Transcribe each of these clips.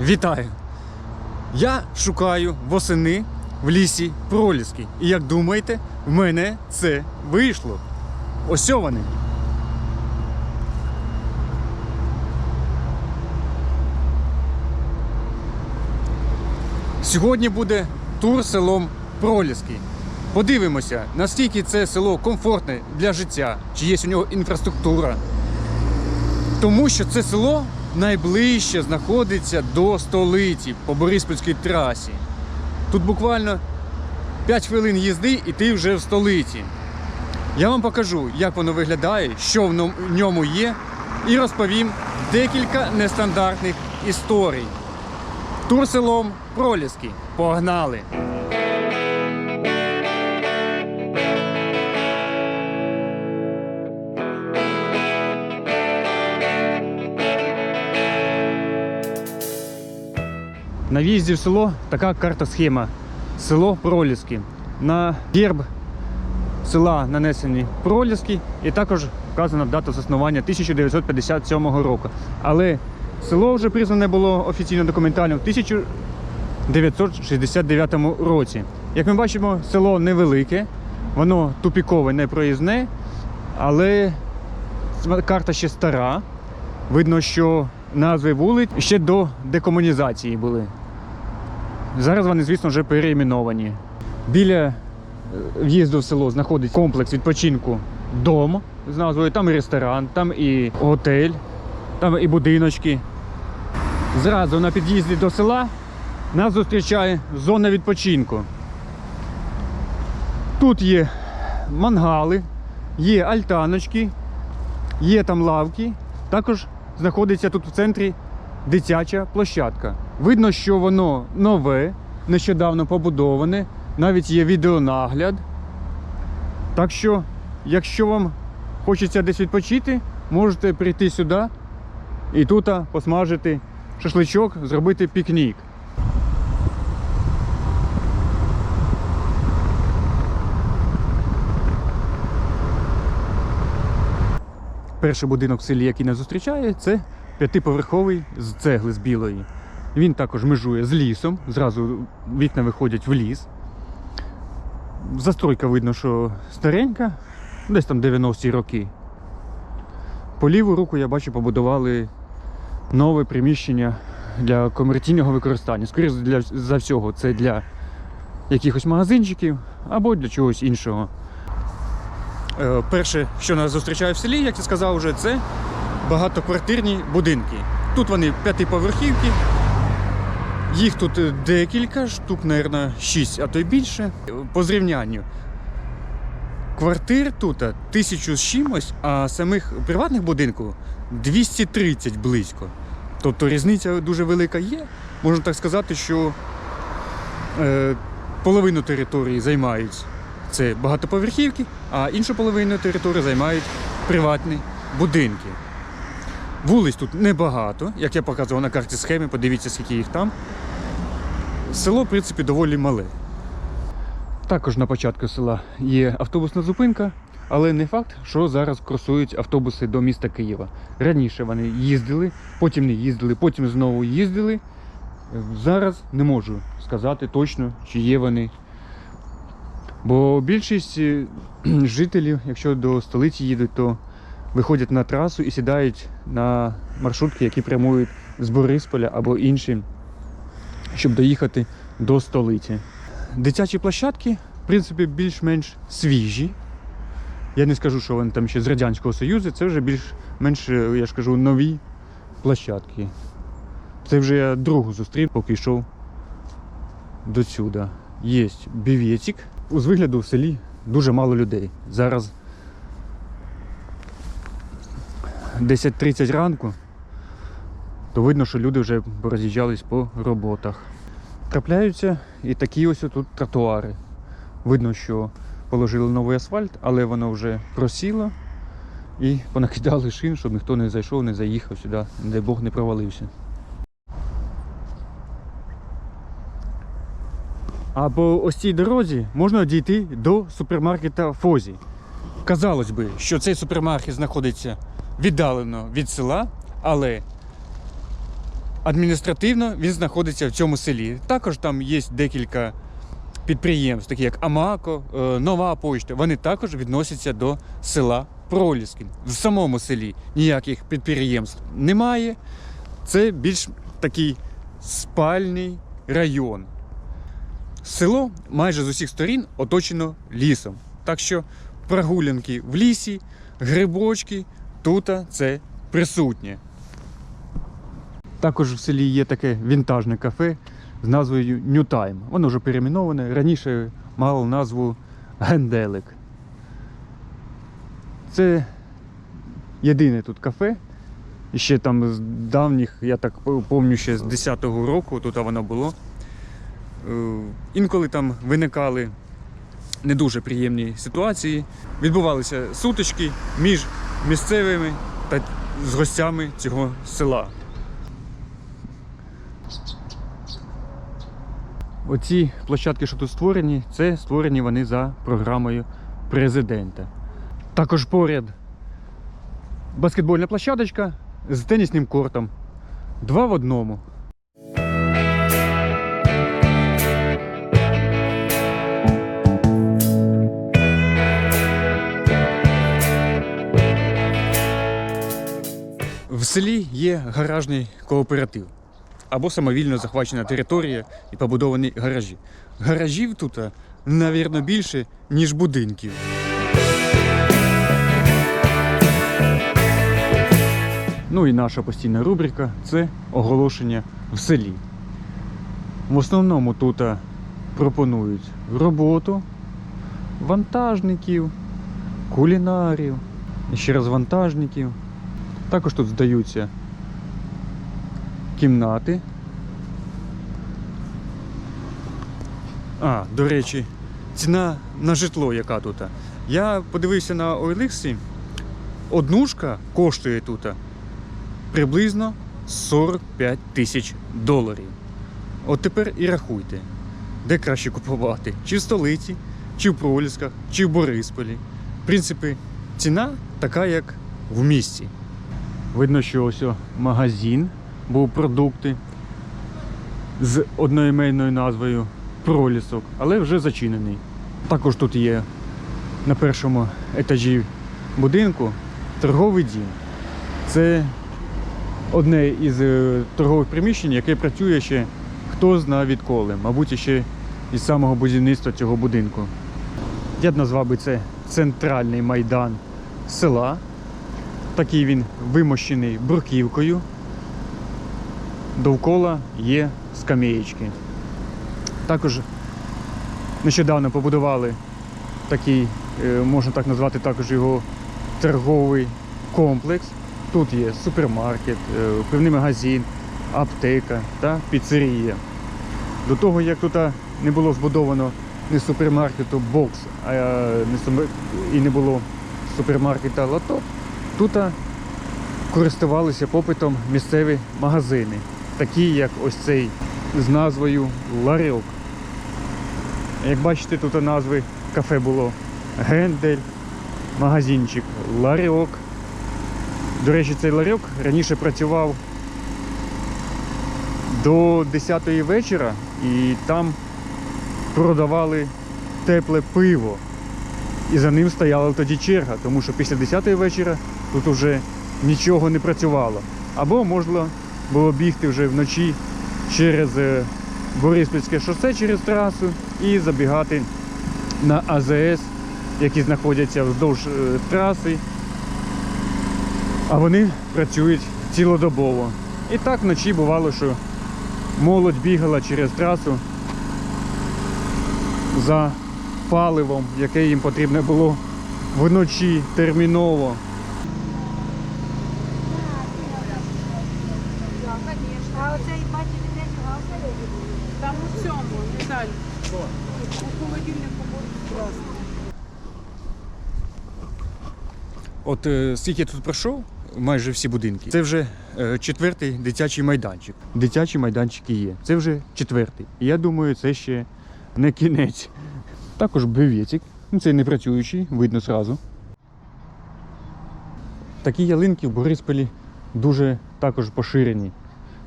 Вітаю! Я шукаю восени в лісі проліски. І як думаєте, в мене це вийшло. Ось вони. Сьогодні буде тур селом Проліски. Подивимося, наскільки це село комфортне для життя, чи є у нього інфраструктура. Тому що це село найближче знаходиться до столиці по Бориспільській трасі. Тут буквально 5 хвилин їзди і ти вже в столиці. Я вам покажу, як воно виглядає, що в ньому є, і розповім декілька нестандартних історій. Тур селом Проліски. Погнали! На в'їзді в село така карта схема. Село Проліски. На герб села нанесені проліски і також вказана дата заснування 1957 року. Але село вже признане було офіційно документально в 1969 році. Як ми бачимо, село невелике, воно тупікове, непроїзне, але карта ще стара. Видно, що назви вулиць ще до декомунізації були. Зараз вони, звісно, вже переіменовані. Біля е, в'їзду в село знаходиться комплекс відпочинку дом з назвою. Там і ресторан, там і готель, там і будиночки. Зразу на під'їзді до села нас зустрічає зона відпочинку. Тут є мангали, є альтаночки, є там лавки. Також знаходиться тут в центрі дитяча площадка. Видно, що воно нове, нещодавно побудоване, навіть є відеонагляд. Так що, якщо вам хочеться десь відпочити, можете прийти сюди і тут посмажити шашличок, зробити пікнік. Перший будинок в селі, який нас зустрічає, це п'ятиповерховий з цегли з білої. Він також межує з лісом, зразу вікна виходять в ліс. Застройка видно, що старенька, десь там 90-ті роки. По ліву руку я бачу, побудували нове приміщення для комерційного використання. Скоріше за всього, це для якихось магазинчиків або для чогось іншого. Е, Перше, що нас зустрічає в селі, як я сказав вже, це багатоквартирні будинки. Тут вони п'ятиповерхівки. Їх тут е, декілька штук, мабуть, 6, а то й більше. По зрівнянню. Квартир тут е, тисячу з чимось, а самих приватних будинків 230 близько. Тобто різниця дуже велика є. Можна так сказати, що е, половину території займають це багатоповерхівки, а іншу половину території займають приватні будинки. Вулиць тут небагато, як я показував на карті схеми, подивіться, скільки їх там. Село, в принципі, доволі мале. Також на початку села є автобусна зупинка, але не факт, що зараз курсують автобуси до міста Києва. Раніше вони їздили, потім не їздили, потім знову їздили. Зараз не можу сказати точно, чи є вони Бо більшість е, жителів, якщо до столиці їдуть, то виходять на трасу і сідають на маршрутки, які прямують з Борисполя або інші, щоб доїхати до столиці. Дитячі площадки, в принципі, більш-менш свіжі. Я не скажу, що вони там ще з Радянського Союзу, це вже більш-менш, е, я ж кажу, нові площадки. Це вже я другу зустрів, поки йшов до сюди. Є бівєтик. З вигляду в селі дуже мало людей. Зараз 10.30 ранку, то видно, що люди вже роз'їжджались по роботах. Трапляються і такі ось тут тротуари. Видно, що положили новий асфальт, але воно вже просіло і понакидали шин, щоб ніхто не зайшов, не заїхав сюди, дай Бог не провалився. А по ось цій дорозі можна дійти до супермаркета Фозі. Казалось би, що цей супермаркет знаходиться віддалено від села, але Адміністративно він знаходиться в цьому селі. Також там є декілька підприємств, такі як Амако, е, Нова Пошта. Вони також відносяться до села Проліскін. В самому селі ніяких підприємств немає. Це більш такий спальний район. Село майже з усіх сторін оточено лісом. Так що прогулянки в лісі, грибочки тут це присутнє. Також в селі є таке вінтажне кафе з назвою New Time. Воно вже перейменоване. Раніше мало назву Генделик. Це єдине тут кафе. І ще там з давніх, я так пам'ятаю, ще з 10-го року тут воно було. Е, Інколи там виникали не дуже приємні ситуації. Відбувалися сутички між місцевими та з гостями цього села. Оці площадки, що тут створені, це створені вони за програмою президента. Також поряд баскетбольна площадочка з тенісним кортом. Два в одному. Селі є гаражний кооператив або самовільно захвачена територія і побудовані гаражі. Гаражів тут, навірно, більше, ніж будинків. Ну і наша постійна рубрика це оголошення в селі. В основному тут пропонують роботу вантажників, кулінарів, ще раз вантажників. Також тут здаються кімнати. А, до речі, ціна на житло яка тут. Я подивився на OLX, однушка коштує тут приблизно 45 тисяч доларів. От тепер і рахуйте, де краще купувати, чи в столиці, чи в Пролісках, чи в Борисполі. В принципі, ціна така, як в місті. Видно, що ось магазин був продукти з одноіменною назвою Пролісок, але вже зачинений. Також тут є на першому етажі будинку торговий дім. Це одне із е, торгових приміщень, яке працює ще хто зна відколи, мабуть, ще із самого будівництва цього будинку. Я б назвав би це центральний майдан села. Такий він вимощений бруківкою. Довкола є скамеєчки. Також нещодавно побудували такий, е, можна так назвати, також його торговий комплекс. Тут є супермаркет, е, пивний магазин, аптека та піцерія. До того, як тут не було збудовано не супермаркету бокс, а е, не і не було супермаркета лото, тут користувалися попитом місцеві магазини, такі як ось цей з назвою Ларьок. Як бачите, тут назви кафе було Гендель, магазинчик Ларьок. До речі, цей ларьок раніше працював до 10 вечора і там продавали тепле пиво. І за ним стояла тоді черга, тому що після 10 вечора тут вже нічого не працювало. Або можна було бігти вже вночі через е, Бориспільське шосе через трасу і забігати на АЗС, які знаходяться вздовж е, траси. А вони працюють цілодобово. І так вночі бувало, що молодь бігала через трасу за паливом, яке їм потрібно було вночі терміново. Конечно. А оцей бачите, де цього? Там у Віталій. У холодильнику буде красний. От е, скільки я тут пройшов, майже всі будинки. Це вже е, четвертий дитячий майданчик. Дитячі майданчики є. Це вже четвертий. І я думаю, це ще не кінець. Також бивєцик. Ну, це не працюючий, видно зразу. Такі ялинки в Борисполі дуже також поширені.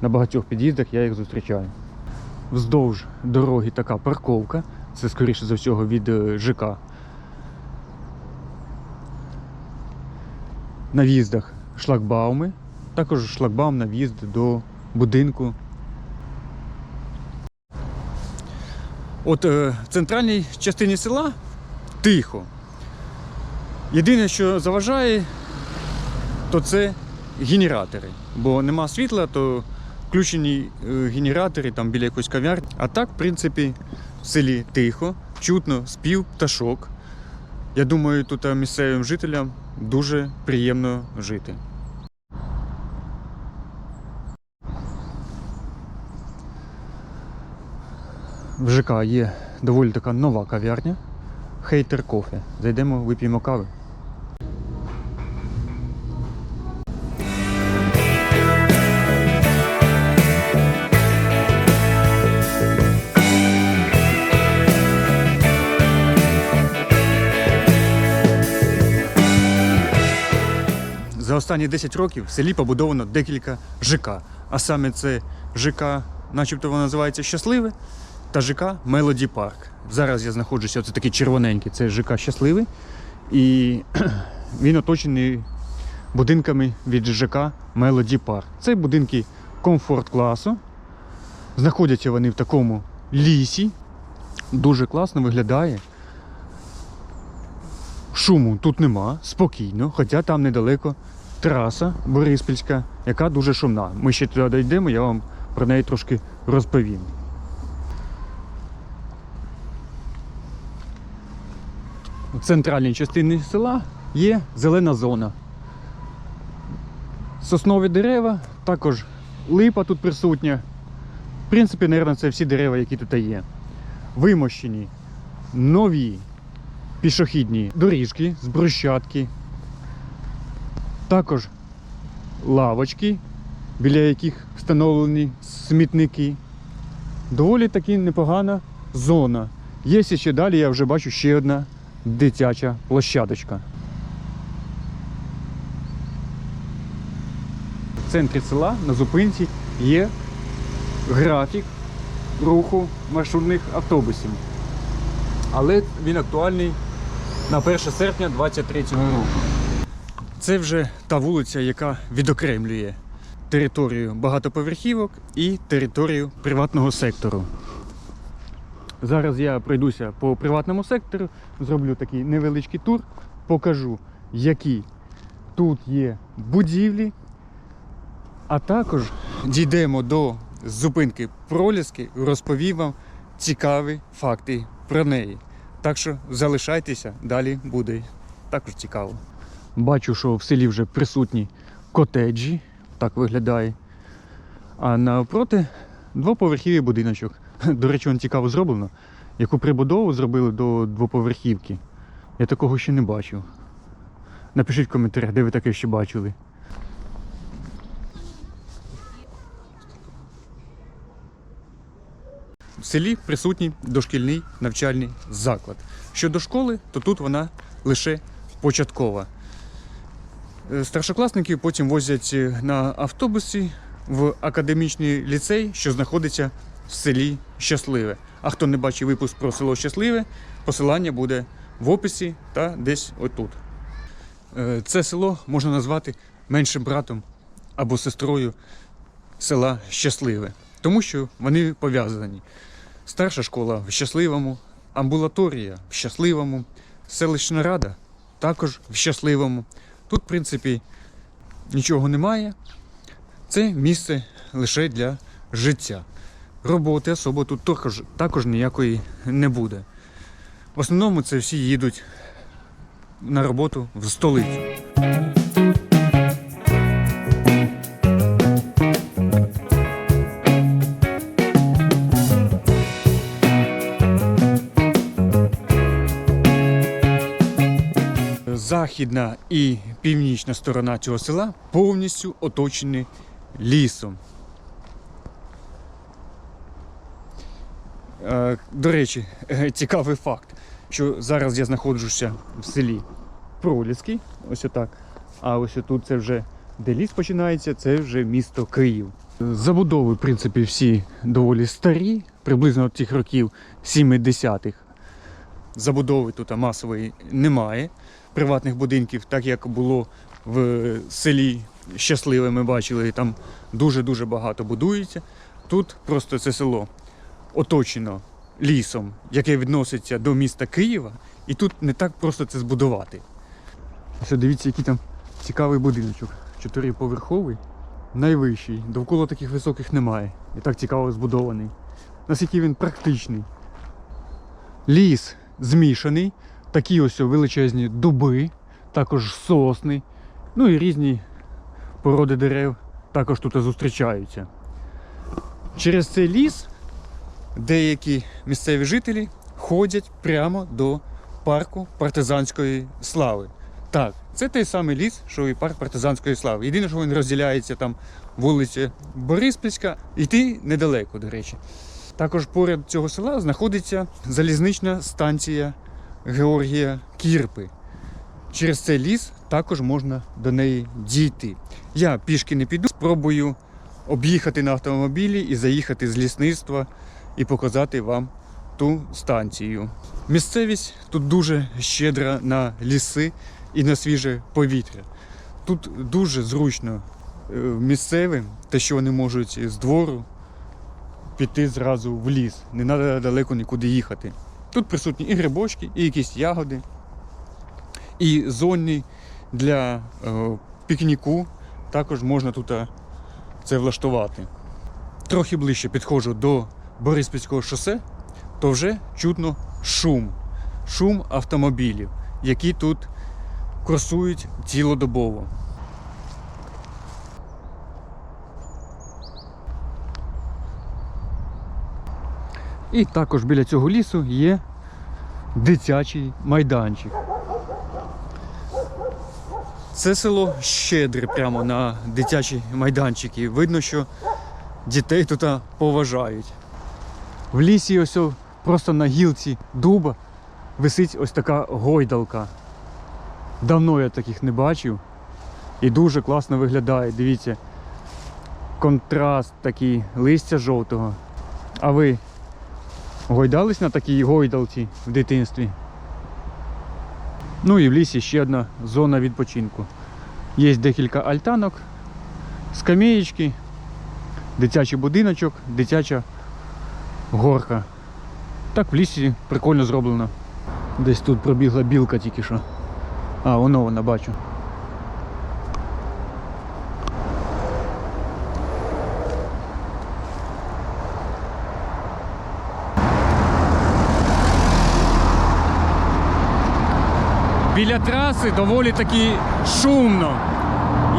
На багатьох під'їздах я їх зустрічаю. Вздовж дороги така парковка. Це скоріше за всього від е, ЖК. На в'їздах шлагбауми, також шлагбаум на в'їзд до будинку. От е, в центральній частині села тихо. Єдине, що заважає, то це генератори. Бо нема світла, то включені е, генератори там біля якоїсь кав'ярні. А так, в принципі, в селі тихо, чутно спів пташок. Я думаю, тут е, місцевим жителям дуже приємно жити. В ЖК є доволі така нова кав'ярня. Хейтер кофе. Зайдемо, вип'ємо кави. Останні 10 років в селі побудовано декілька ЖК. А саме це ЖК, начебто воно називається Щасливе, та ЖК Мелоді Парк. Зараз я знаходжуся, це такий червоненький, це ЖК Щасливий. І він оточений будинками від ЖК Мелоді Парк. Це будинки комфорт класу. Знаходяться вони в такому лісі. Дуже класно виглядає. Шуму тут нема, спокійно, хоча там недалеко траса Бориспільська, яка дуже шумна. Ми ще туди дійдемо, я вам про неї трошки розповім. У центральній частині села є зелена зона. Соснові дерева, також липа тут присутня. В принципі, мабуть, це всі дерева, які тут є. Вимощені нові пішохідні доріжки з брусчатки. Також лавочки, біля яких встановлені смітники. Доволі таки непогана зона. Є ще далі, я вже бачу ще одна дитяча площадочка. В центрі села на зупинці є графік руху маршрутних автобусів. Але він актуальний на 1 серпня 2023 року. Це вже та вулиця, яка відокремлює територію багатоповерхівок і територію приватного сектору. Зараз я пройдуся по приватному сектору, зроблю такий невеличкий тур, покажу, які тут є будівлі, а також дійдемо до зупинки проліски, розповім вам цікаві факти про неї. Так що залишайтеся, далі буде також цікаво. Бачу, що в селі вже присутні котеджі, так виглядає. А навпроти двоповерхівий будиночок. До речі, він цікаво зроблено. Яку прибудову зробили до двоповерхівки. Я такого ще не бачив. Напишіть в коментарях, де ви таке ще бачили. В селі присутній дошкільний навчальний заклад. Щодо школи, то тут вона лише початкова. Е, Старшокласників потім возять е, на автобусі в академічний ліцей, що знаходиться в селі Щасливе. А хто не бачив випуск про село Щасливе, посилання буде в описі та десь отут. Е, Це село можна назвати меншим братом або сестрою села Щасливе, тому що вони пов'язані. Старша школа в щасливому, амбулаторія в щасливому, селищна рада також в щасливому. Тут, в принципі, нічого немає. Це місце лише для життя. Роботи особо тут також, також ніякої не буде. В основному це всі їдуть на роботу в столицю. Західна і північна сторона цього села повністю оточені лісом. Е, До речі, е, цікавий факт, що зараз я знаходжуся в селі Проліський, ось отак. А ось тут це вже де ліс починається, це вже місто Київ. Забудови, в принципі, всі доволі старі, приблизно тих років 70-х. Забудови тут масової немає. Приватних будинків, так як було в селі Щасливе, ми бачили, там дуже-дуже багато будується. Тут просто це село оточено лісом, яке відноситься до міста Києва, і тут не так просто це збудувати. Ось дивіться, який там цікавий будиночок. Чотириповерховий, найвищий. Довкола таких високих немає. І так цікаво збудований. Наскільки він практичний. Ліс змішаний, такі ось величезні дуби, також сосни, ну і різні породи дерев також тут зустрічаються. Через цей ліс деякі місцеві жителі ходять прямо до парку партизанської слави. Так, це той самий ліс, що і парк партизанської слави. Єдине, що він розділяється там вулиця Бориспільська, йти недалеко, до речі. Також поряд цього села знаходиться залізнична станція Георгія Кірпи. Через цей ліс також можна до неї дійти. Я пішки не піду, спробую об'їхати на автомобілі і заїхати з лісництва і показати вам ту станцію. Місцевість тут дуже щедра на ліси і на свіже повітря. Тут дуже зручно е, місцевим, те, що вони можуть з двору піти зразу в ліс. Не треба далеко нікуди їхати. Тут присутні і грибочки, і якісь ягоди, і зони для е, пікніку. Також можна тут е, це влаштувати. Трохи ближче підходжу до Бориспільського шосе, то вже чутно шум. Шум автомобілів, які тут курсують цілодобово. І також біля цього лісу є дитячий майданчик. Це село щедре прямо на дитячі майданчики. Видно, що дітей тут поважають. В лісі ось просто на гілці дуба висить ось така гойдалка. Давно я таких не бачив. І дуже класно виглядає. Дивіться. Контраст такий листя жовтого. А ви гойдались на такій гойдалці в дитинстві? Ну і в лісі ще одна зона відпочинку. Є декілька альтанок, скамеєчки, дитячий будиночок, дитяча горка. Так в лісі прикольно зроблено. Десь тут пробігла білка тільки що. А, воно вона бачу. Біля траси доволі таки шумно.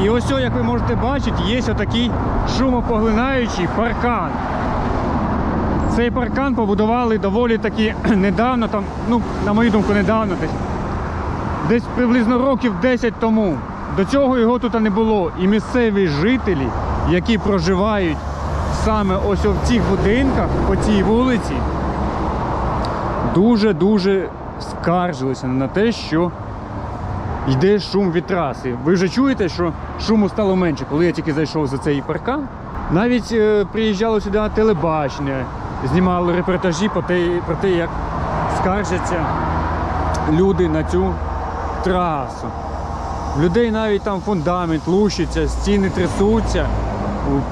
І ось, як ви можете бачити, є отакий шумопоглинаючий паркан. Цей паркан побудували доволі таки недавно, там, ну, на мою думку, недавно десь. Десь приблизно років 10 тому. До цього його тут не було. І місцеві жителі, які проживають саме ось в цих будинках, по цій вулиці, дуже-дуже скаржилися на те, що йде шум від траси. Ви вже чуєте, що шуму стало менше, коли я тільки зайшов за цей паркан. Навіть е, приїжджало сюди телебачення, знімало репортажі про те, про те, як скаржаться люди на цю трасу. Людей навіть там фундамент лущиться, стіни трясуться,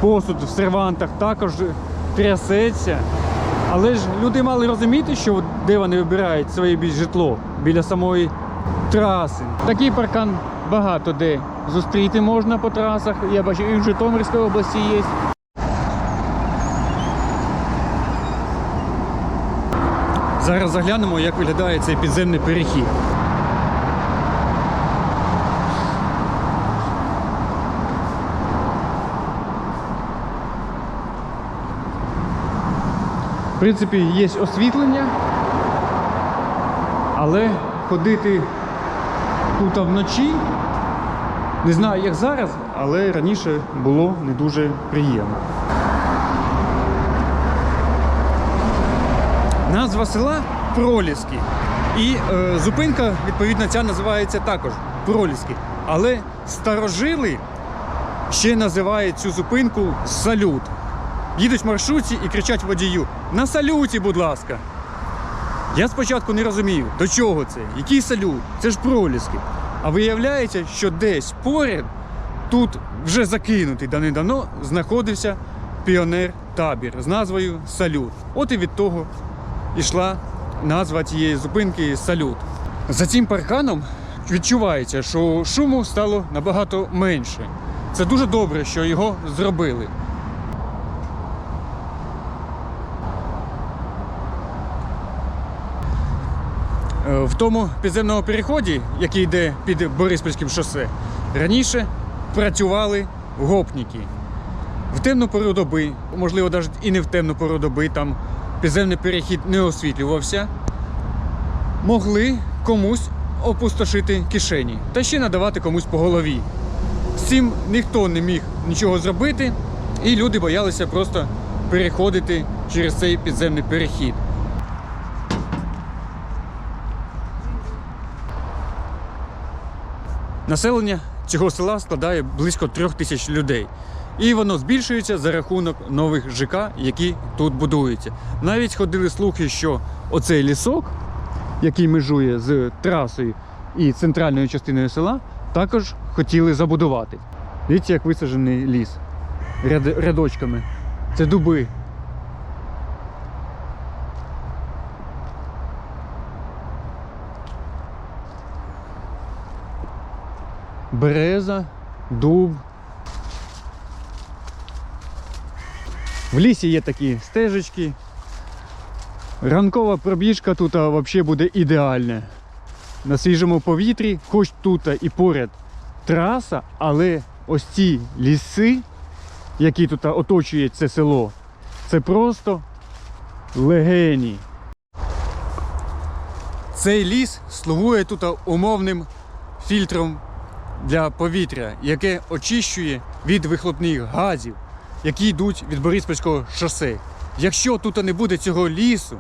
посуд в сервантах також трясеться. Але ж люди мали розуміти, що де вони вибирають своє житло біля самої траси. Такий паркан багато де зустріти можна по трасах. Я бачу, і в Житомирській області є. Зараз заглянемо, як виглядає цей підземний перехід. В принципі, є освітлення, але ходити тут вночі, не знаю як зараз, але раніше було не дуже приємно. Назва села Проліски. І е, зупинка, відповідно, ця називається також Проліски. Але старожили ще називають цю зупинку салют. Їдуть в маршрутці і кричать водію: на салюті, будь ласка. Я спочатку не розумію, до чого це, який салют, це ж проліски. А виявляється, що десь поряд, тут вже закинутий давним-давно, знаходився піонер-табір з назвою Салют. От і від того йшла назва тієї зупинки Салют. За цим парканом відчувається, що шуму стало набагато менше. Це дуже добре, що його зробили. В тому підземному переході, який йде під Бориспільським шосе, раніше працювали гопніки. В темну пору доби, можливо, навіть і не в темну пору доби, там підземний перехід не освітлювався, могли комусь опустошити кишені та ще надавати комусь по голові. З цим ніхто не міг нічого зробити, і люди боялися просто переходити через цей підземний перехід. Населення цього села складає близько трьох тисяч людей. І воно збільшується за рахунок нових ЖК, які тут будуються. Навіть ходили слухи, що оцей лісок, який межує з трасою і центральною частиною села, також хотіли забудувати. Дивіться, як висаджений ліс рядочками. Це дуби. Береза, дуб. В лісі є такі стежечки. Ранкова пробіжка тут взагалі буде ідеальна. На свіжому повітрі, хоч тут і поряд траса, але ось ці ліси, які тут оточують це село, це просто легені. Цей ліс слугує тут умовним фільтром для повітря, яке очищує від вихлопних газів, які йдуть від Бориспільського шосе. Якщо тут не буде цього лісу,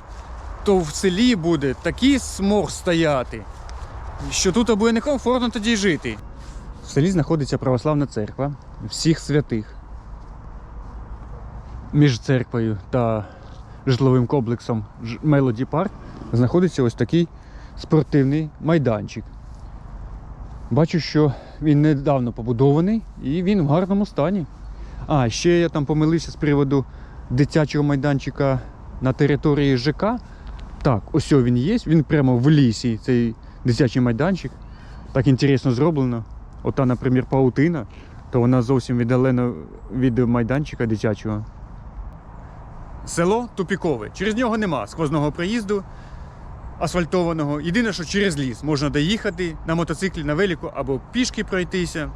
то в селі буде такий смог стояти, що тут буде некомфортно тоді жити. В селі знаходиться православна церква всіх святих. Між церквою та житловим комплексом Мелоді Парк знаходиться ось такий спортивний майданчик. Бачу, що він недавно побудований і він в гарному стані. А, ще я там помилився з приводу дитячого майданчика на території ЖК. Так, ось він є, він прямо в лісі, цей дитячий майданчик. Так інтересно зроблено. Ота, наприклад, паутина, то вона зовсім віддалена від майданчика дитячого. Село тупікове. Через нього нема сквозного проїзду асфальтованого. Єдине, що через ліс можна доїхати на мотоциклі, на велику або пішки пройтися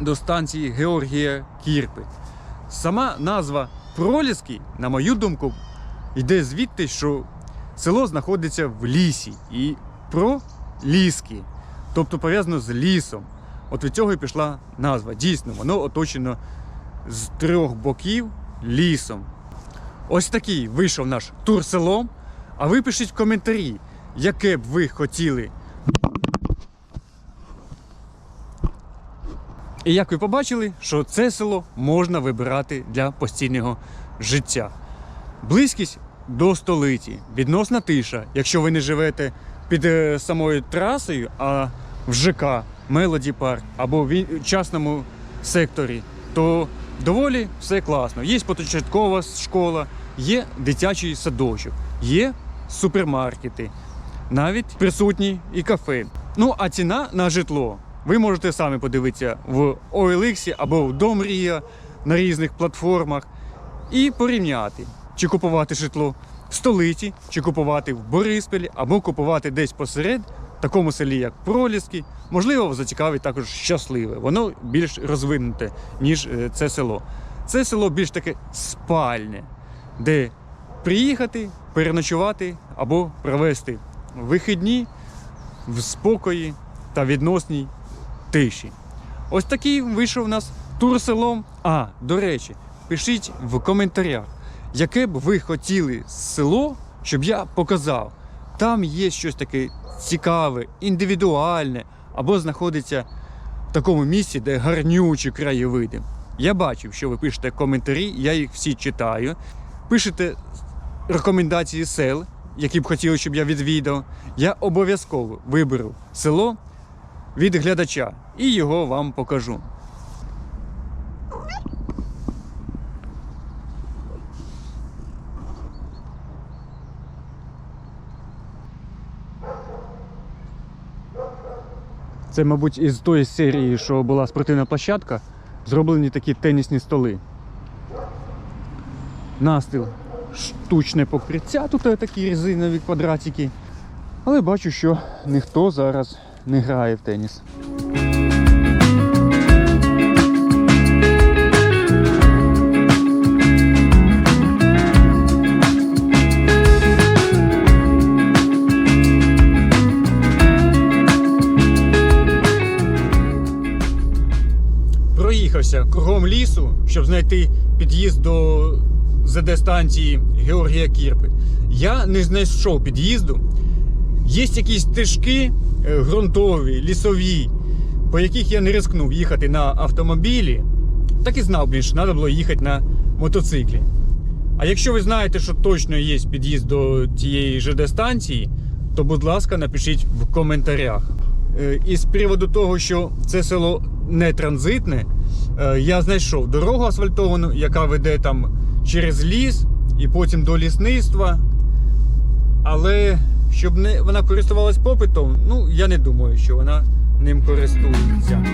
до станції Георгія Кірпи. Сама назва Проліски, на мою думку, йде звідти, що село знаходиться в лісі і про ліски, тобто пов'язано з лісом. От від цього і пішла назва. Дійсно, воно оточено з трьох боків лісом. Ось такий вийшов наш тур селом. А ви пишіть в коментарі, яке б ви хотіли. І як ви побачили, що це село можна вибирати для постійного життя. Близькість до столиці, відносна тиша. Якщо ви не живете під е, самою трасою, а в ЖК, Мелоді Парк або в частному секторі, то доволі все класно. Є початкова школа, є дитячий садочок, є супермаркети, навіть присутні і кафе. Ну а ціна на житло ви можете самі подивитися в OLX або в Домрія на різних платформах і порівняти, чи купувати житло в столиці, чи купувати в Бориспілі, або купувати десь посеред, в такому селі, як Проліски. Можливо, зацікавить також щасливе. Воно більш розвинуте, ніж е, це село. Це село більш таке спальне, де приїхати, переночувати або провести вихідні в спокої та відносній тиші. Ось такий вийшов у нас тур селом. А, до речі, пишіть в коментарях, яке б ви хотіли село, щоб я показав. Там є щось таке цікаве, індивідуальне, або знаходиться в такому місці, де гарнючі краєвиди. Я бачив, що ви пишете коментарі, я їх всі читаю. Пишете рекомендації сел, які б хотіли, щоб я відвідав. Я обов'язково виберу село від глядача і його вам покажу. Це, мабуть, із тої серії, що була спортивна площадка, зроблені такі тенісні столи. Настил штучне покриття, тут такі резинові квадратики. Але бачу, що ніхто зараз не грає в теніс. проїхався кругом лісу, щоб знайти під'їзд до ЗД станції Георгія Кірпи. Я не знайшов під'їзду. Є якісь стежки е, ґрунтові, лісові, по яких я не ризикнув їхати на автомобілі. Так і знав, блін, що треба було їхати на мотоциклі. А якщо ви знаєте, що точно є під'їзд до тієї ЖД станції, то будь ласка, напишіть в коментарях. Е, І з приводу того, що це село не транзитне, е, я знайшов дорогу асфальтовану, яка веде там через ліс і потім до лісництва. Але щоб не, вона користувалась попитом, ну я не думаю, що вона ним користується.